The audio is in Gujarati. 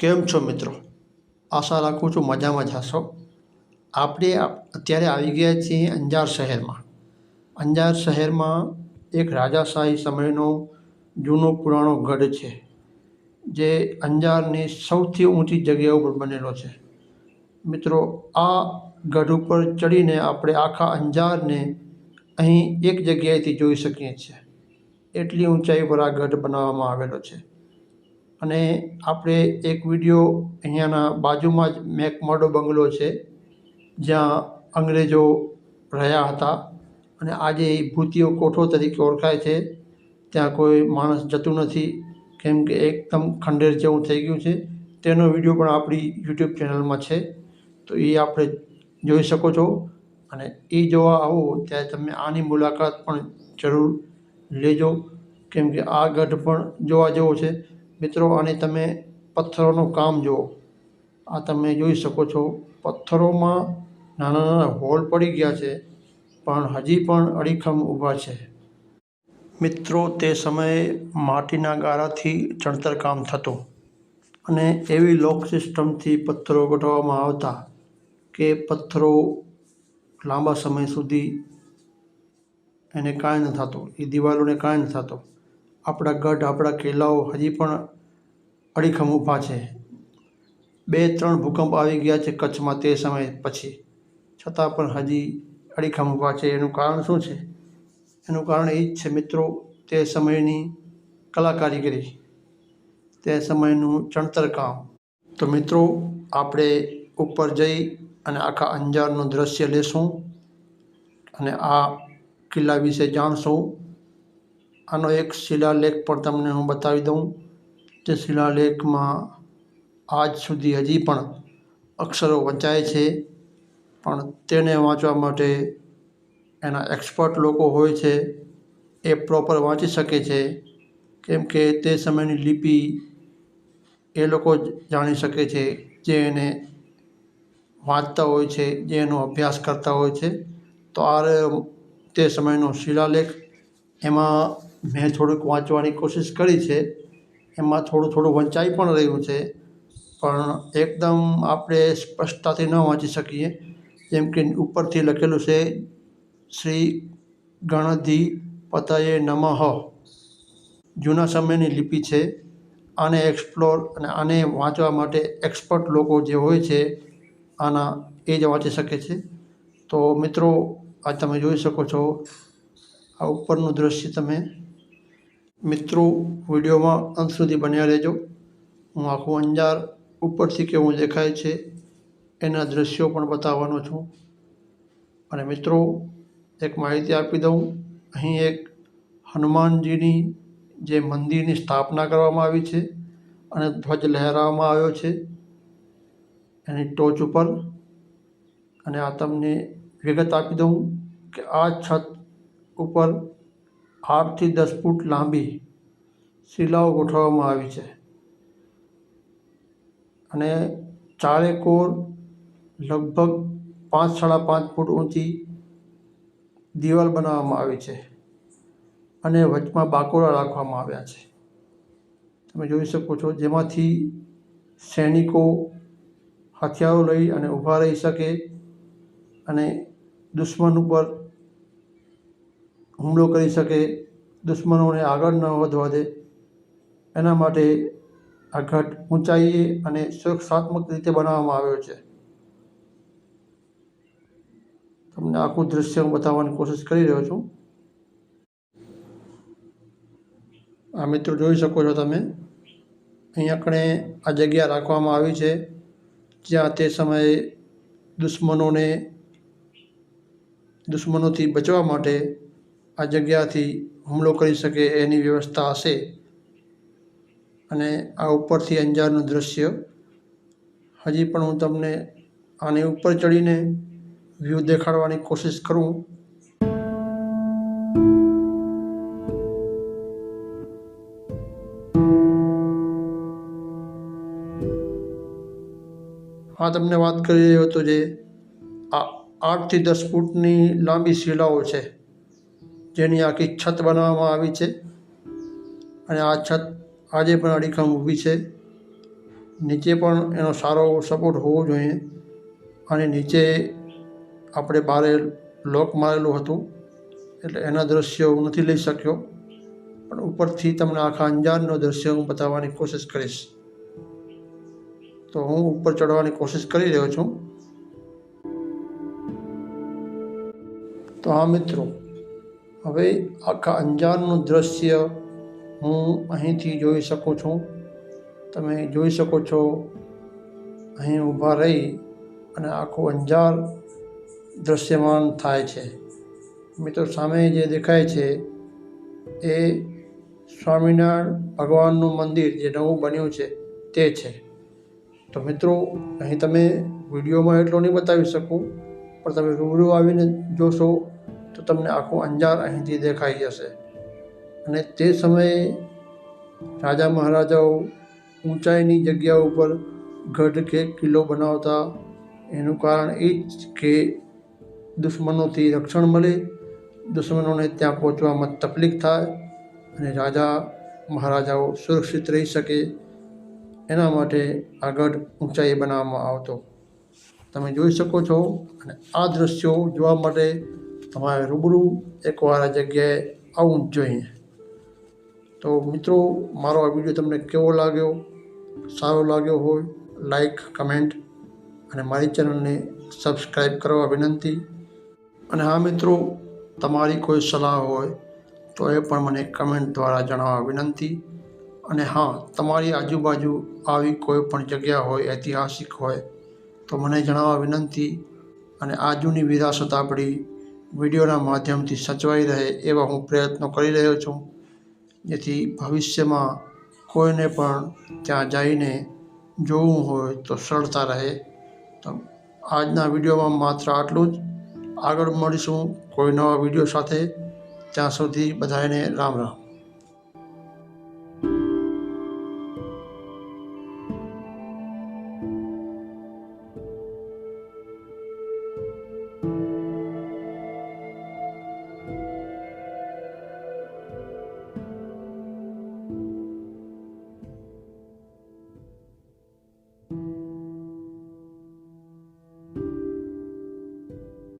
કેમ છો મિત્રો? આશા રાખું છું મજામાં જ હશો. આપણે અત્યારે આવી ગયા છીએ અંજાર શહેરમાં. અંજાર શહેરમાં એક રાજાશાહી સમયનો જૂનો પુરાણો ગઢ છે, જે અંજારની સૌથી ઊંચી જગ્યા ઉપર બનેલો છે. મિત્રો, આ ગઢ ઉપર ચડીને આપણે આખા અંજારને અહીં એક જગ્યાએથી જોઈ શકીએ છીએ. એટલી ઊંચાઈ પર આ ગઢ બનાવવામાં આવેલો છે. અને આપણે એક વીડિયો અહીંયાના બાજુમાં જ મેકમર્ડો બંગલો છે, જ્યાં અંગ્રેજો રહ્યા હતા. અને આજે એ ભૂતિયો કોઠો તરીકે ઓળખાય છે. ત્યાં કોઈ માણસ જતું નથી, કેમ કે એકદમ ખંડેર જેવું થઈ ગયું છે. તેનો વીડિયો પણ આપણી યુટ્યુબ ચેનલમાં છે. તો એ આપણે જોઈ શકો છો. અને એ જોવા આવો ત્યારે તમે આની મુલાકાત પણ જરૂર લેજો. કેમ કે આ ગઢ પણ જોવા જેવો છે. મિત્રો, અને તમે પથ્થરોનું કામ જુઓ. આ તમે જોઈ શકો છો, પથ્થરોમાં નાના નાના હોલ પડી ગયા છે, પણ હજી પણ અડીખમ ઊભા છે. મિત્રો, તે સમયે માટીના ગારાથી ચણતર કામ થતું અને એવી લોક સિસ્ટમથી પથ્થરો ગોઠવવામાં આવતા કે પથ્થરો લાંબા સમય સુધી એને કાંઈ ન થતું, એ દિવાલોને કાંઈ ન થતું. આપણા ગઢ, આપણા કિલ્લાઓ હજી પણ અડીખમ ઊભા છે. બે, ત્રણ ભૂકંપ આવી ગયા છે કચ્છમાં તે સમય પછી. છતાં પણ હજી અડીખમ ઊભા છે. એનું કારણ શું છે? એનું કારણ એ જ છે મિત્રો, તે સમયની કલા કારીગરી તે સમયનું ચણતર કામ. તો મિત્રો, આપણે ઉપર જઈ અને આખા અંજારનું દૃશ્ય લેશું અને આ કિલ્લા વિશે જાણશું. આનો એક શિલાલેખ પણ તમને હું બતાવી દઉં તે શિલાલેખમાં આજ સુધી હજી પણ અક્ષરો વંચાય છે, પણ તેને વાંચવા માટે એના એક્સપર્ટ લોકો હોય છે, એ પ્રોપર વાંચી શકે છે. કેમ કે તે સમયની લિપિ એ લોકો જાણી શકે છે, જે એને વાંચતા હોય છે, જે એનો અભ્યાસ કરતા હોય છે. તો આ તે સમયનો શિલાલેખ. એમાં મેં થોડુંક વાંચવાની કોશિશ કરી છે. એમાં થોડું થોડું વંચાઈ પણ રહ્યું છે. પણ એકદમ આપણે સ્પષ્ટતાથી ન વાંચી શકીએ. જેમ કે ઉપરથી લખેલું છે, શ્રી ગણધિ પતયે નમઃ. જૂના સમયની લિપિ છે. આને એક્સપ્લોર અને આને વાંચવા માટે એક્સપર્ટ લોકો જે હોય છે, આના એ જ વાંચી શકે છે. તો મિત્રો, આ તમે જોઈ શકો છો. આ ઉપરનું દૃશ્ય તમે મિત્રો, વિડીયોમાં અંત સુધી બન્યા રહેજો. હું આખું અંજાર ઉપરથી કેવું દેખાય છે એના દૃશ્યો પણ બતાવવાનો છું. અને મિત્રો, એક માહિતી આપી દઉં. અહીં એક હનુમાનજીની જે મંદિરની સ્થાપના કરવામાં આવી છે અને ધ્વજ લહેરાવવામાં આવ્યો છે. એની ટોચ ઉપર. અને આ તમને વિગત આપી દઉં કે આ છત ઉપર આઠથી દસ ફૂટ લાંબી શિલાઓ ગોઠવવામાં આવી છે. અને ચારે કોર લગભગ પાંચ સાડા પાંચ ફૂટ ઊંચી દિવાલ બનાવવામાં આવી છે અને વચમાં બાકોડા રાખવામાં આવ્યા છે. તમે જોઈ શકો છો જેમાંથી સૈનિકો હથિયારો લઈ અને ઊભા રહી શકે અને દુશ્મન ઉપર હુમલો કરી શકે, દુશ્મનોને આગળ ન વધવા દે. એના માટે આ ઘટ ઊંચાઈએ અને સુરક્ષાત્મક રીતે બનાવવામાં આવ્યો છે. તમને આખું દૃશ્ય હું બતાવવાની કોશિશ કરી રહ્યો છું. આ મિત્રો જોઈ શકો છો તમે. અહીંયા કણે આ જગ્યા રાખવામાં આવી છે, જ્યાં તે સમયે દુશ્મનોને, દુશ્મનોથી બચવા માટે આ જગ્યાથી હુમલો કરી શકે એની વ્યવસ્થા હશે. અને આ ઉપરથી અંજારનું દૃશ્ય હજી પણ હું તમને આની ઉપર ચડીને વ્યૂ દેખાડવાની કોશિશ કરું. હા, તમને વાત કરી રહ્યો હતો જે આ આઠથી દસ ફૂટની લાંબી શિલાઓ છે. જેની આખી છત બનાવવામાં આવી છે. અને આ છત આજે પણ અડીખમ ઊભી છે. નીચે પણ એનો સારો સપોર્ટ હોવો જોઈએ. અને નીચે આપણે બારે લોક મારેલું હતું. એટલે એના દ્રશ્યો હું નથી લઈ શક્યો. પણ ઉપરથી તમને આખા અંજારનો દ્રશ્ય હું બતાવવાની કોશિશ કરીશ. તો હું ઉપર ચડવાની કોશિશ કરી રહ્યો છું. તો હા મિત્રો હવે આખા અંજારનું દૃશ્ય હું અહીંથી જોઈ શકું છું. તમે જોઈ શકો છો, અહીં ઊભા રહી અને આખું અંજાર દૃશ્યમાન થાય છે. મિત્રો, સામે જે દેખાય છે એ સ્વામિનારાયણ ભગવાનનું મંદિર જે નવું બન્યું છે તે છે. તો મિત્રો, અહીં તમે વિડીયોમાં એટલો નહીં બતાવી શકું, પણ તમે રૂબરૂ આવીને જોશો તો તમને આખું અંજાર અહીંથી દેખાઈ જશે. અને તે સમયે રાજા મહારાજાઓ ઊંચાઈની જગ્યા ઉપર ગઢ કે કિલ્લો બનાવતા, એનું કારણ એ જ કે દુશ્મનોથી રક્ષણ મળે, દુશ્મનોને ત્યાં પહોંચવામાં તકલીફ થાય અને રાજા મહારાજાઓ સુરક્ષિત રહી શકે, એના માટે આ ગઢ ઊંચાઈએ બનાવવામાં આવતો. તમે જોઈ શકો છો અને આ દ્રશ્યો જોવા માટે તમારે રૂબરૂ એકવાર આ જગ્યાએ આવવું જ જોઈએ. તો મિત્રો, મારો આ વીડિયો તમને કેવો લાગ્યો? સારો લાગ્યો હોય, લાઈક, કમેન્ટ અને મારી ચેનલને સબસ્ક્રાઈબ કરવા વિનંતી. અને હા મિત્રો, તમારી કોઈ સલાહ હોય તો એ પણ મને કમેન્ટ દ્વારા જણાવવા વિનંતી. અને હા, તમારી આજુબાજુ આવી કોઈ પણ જગ્યા હોય, ઐતિહાસિક હોય તો મને જણાવવા વિનંતી. અને આ જૂની વિરાસત આપણી વિડીયોના માધ્યમથી સચવાઈ રહે એવા હું પ્રયત્નો કરી રહ્યો છું. જેથી ભવિષ્યમાં કોઈને પણ ત્યાં જઈને જોવું હોય તો સરળતા રહે. તો આજના વિડીયોમાં માત્ર આટલું જ. આગળ મળીશું કોઈ નવા વીડિયો સાથે. ત્યાં સુધી બધાને રામ રામ.